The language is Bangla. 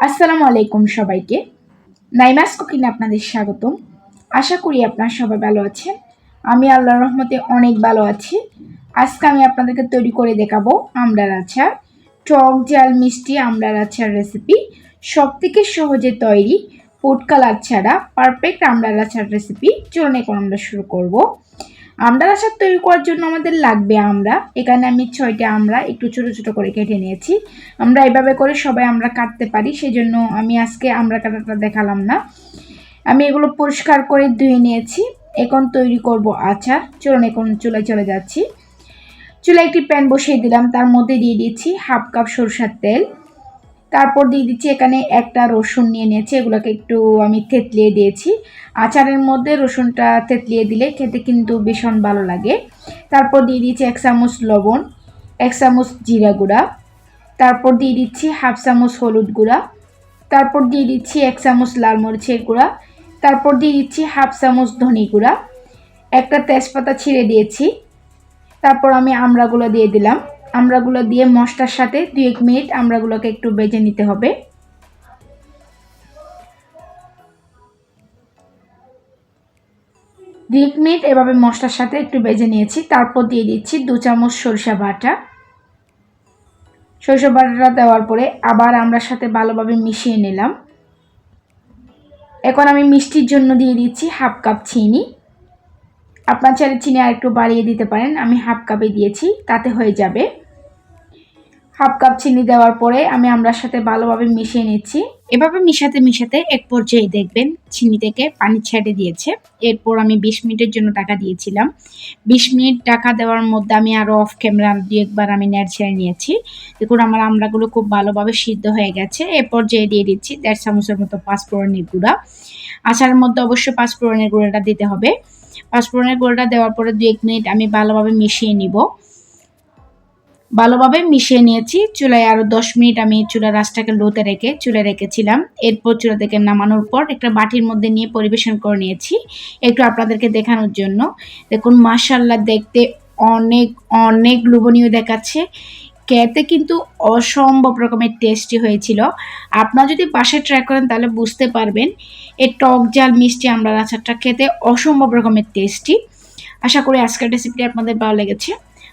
আসসালামু আলাইকুম সবাইকে। নাইমাস কুকিং আপনাদের স্বাগতম। আশা করি আপনারা সবাই ভালো আছেন। আমি আল্লাহর রহমতে অনেক ভালো আছি। আজকে আমি আপনাদেরকে তৈরি করে দেখাবো আমড়ার আচার টক জাল মিষ্টি আমড়ার আচার রেসিপি সব থেকে সহজে তৈরি ফুড কালার ছাড়া পারফেক্ট আমড়ার আচার রেসিপি চলুন এখন আমরা শুরু করব। আমড়ার আচার তৈরি করার জন্য আমাদের লাগবে আমরা এখানে আমি ছয়টা আমরা একটু ছোট ছোট করে কেটে নিয়েছি। আমরা এভাবে করে সবাই আমরা কাটতে পারি, সেজন্য আমি আজকে আমরা কাটাটা দেখালাম না। আমি এগুলো পরিষ্কার করে ধুয়ে নিয়েছি। এখন তৈরি করব আচার। চলুন এখন চুলায় চলে যাচ্ছি। চুলায় একটি প্যান বসিয়ে দিলাম। তার মধ্যে দিয়ে দিচ্ছি হাফ কাপ সরষার তেল। তারপর দিয়ে দিচ্ছি এখানে একটা রসুন নিয়ে নিয়েছি, এগুলোকে একটু আমি থেতলিয়ে দিয়েছি। আচারের মধ্যে রসুনটা থেতলিয়ে দিলে খেতে কিন্তু ভীষণ ভালো লাগে। তারপর দিয়ে দিচ্ছি এক চামচ লবণ, এক চামচ জিরা গুঁড়া, তারপর দিয়ে দিচ্ছি হাফ চামচ হলুদ গুঁড়া, তারপর দিয়ে দিচ্ছি এক চামচ লাল মরিচের গুঁড়া, তারপর দিয়ে দিচ্ছি হাফ চামচ ধনি গুঁড়া, একটা তেজপাতা ছিঁড়ে দিয়েছি, তারপর আমি আমড়াগুলো দিয়ে দিলাম। আমড়াগুলো দিয়ে মশলার সাথে দুই এক মিনিট আমড়াগুলোকে একটু বেজে নিতে হবে। দুই এক মিনিট এভাবে মশলার সাথে একটু বেজে নিয়েছি, তারপর দিয়ে দিচ্ছি দু চামচ সরিষা বাটা। সরিষা বাটাটা দেওয়ার পরে আবার আমড়ার সাথে ভালোভাবে মিশিয়ে নিলাম। এখন আমি মিষ্টির জন্য দিয়ে দিচ্ছি হাফ কাপ চিনি। আপনার চাইলে চিনি আর একটু বাড়িয়ে দিতে পারেন, আমি হাফ কাপে দিয়েছি, তাতে হয়ে যাবে। হাফ কাপ চিনি দেওয়ার পরে আমি আমরার সাথে ভালোভাবে মিশিয়ে নিচ্ছি। এভাবে মিশাতে মিশাতে এক পর্যায়ে দেখবেন চিনি থেকে পানি ছেড়ে দিয়েছে। এরপর আমি বিশ মিনিটের জন্য টাকা দিয়েছিলাম। বিশ মিনিট টাকা দেওয়ার মধ্যে আমি আরও অফ ক্যামেরা দু একবার আমি নেট ছেড়ে নিয়েছি। দেখুন, আমার আমড়াগুলো খুব ভালোভাবে সিদ্ধ হয়ে গেছে। এ পর্যায়ে দিয়ে দিচ্ছি দেড় চামচের মতো পাঁচফোড়নের গুঁড়া। আচারের মধ্যে অবশ্যই পাঁচফোড়নের গুঁড়াটা দিতে হবে। পাঁচফোড়নের গুঁড়াটা দেওয়ার পরে দু এক মিনিট আমি ভালোভাবে মিশিয়ে নিব। ভালোভাবে মিশিয়ে নিয়েছি। চুলায় আরও দশ মিনিট আমি চুলার রাসটাকে লোতে রেখে চুলে রেখেছিলাম। এরপর চুলা থেকে নামানোর পর একটা বাটির মধ্যে নিয়ে পরিবেশন করে নিয়েছি। একটু আপনাদেরকে দেখানোর জন্য। দেখুন মাশাল্লাহ দেখতে অনেক অনেক লোভনীয় দেখাচ্ছে। খেতে কিন্তু অসম্ভব রকমের টেস্টি হয়েছিল। আপনারা যদি বাসায় ট্রাই করেন তাহলে বুঝতে পারবেন এই টক জাল মিষ্টি আমরা আচারটা খেতে অসম্ভব রকমের টেস্টি আশা করি আজকের রেসিপিটি আপনাদের ভালো লেগেছে।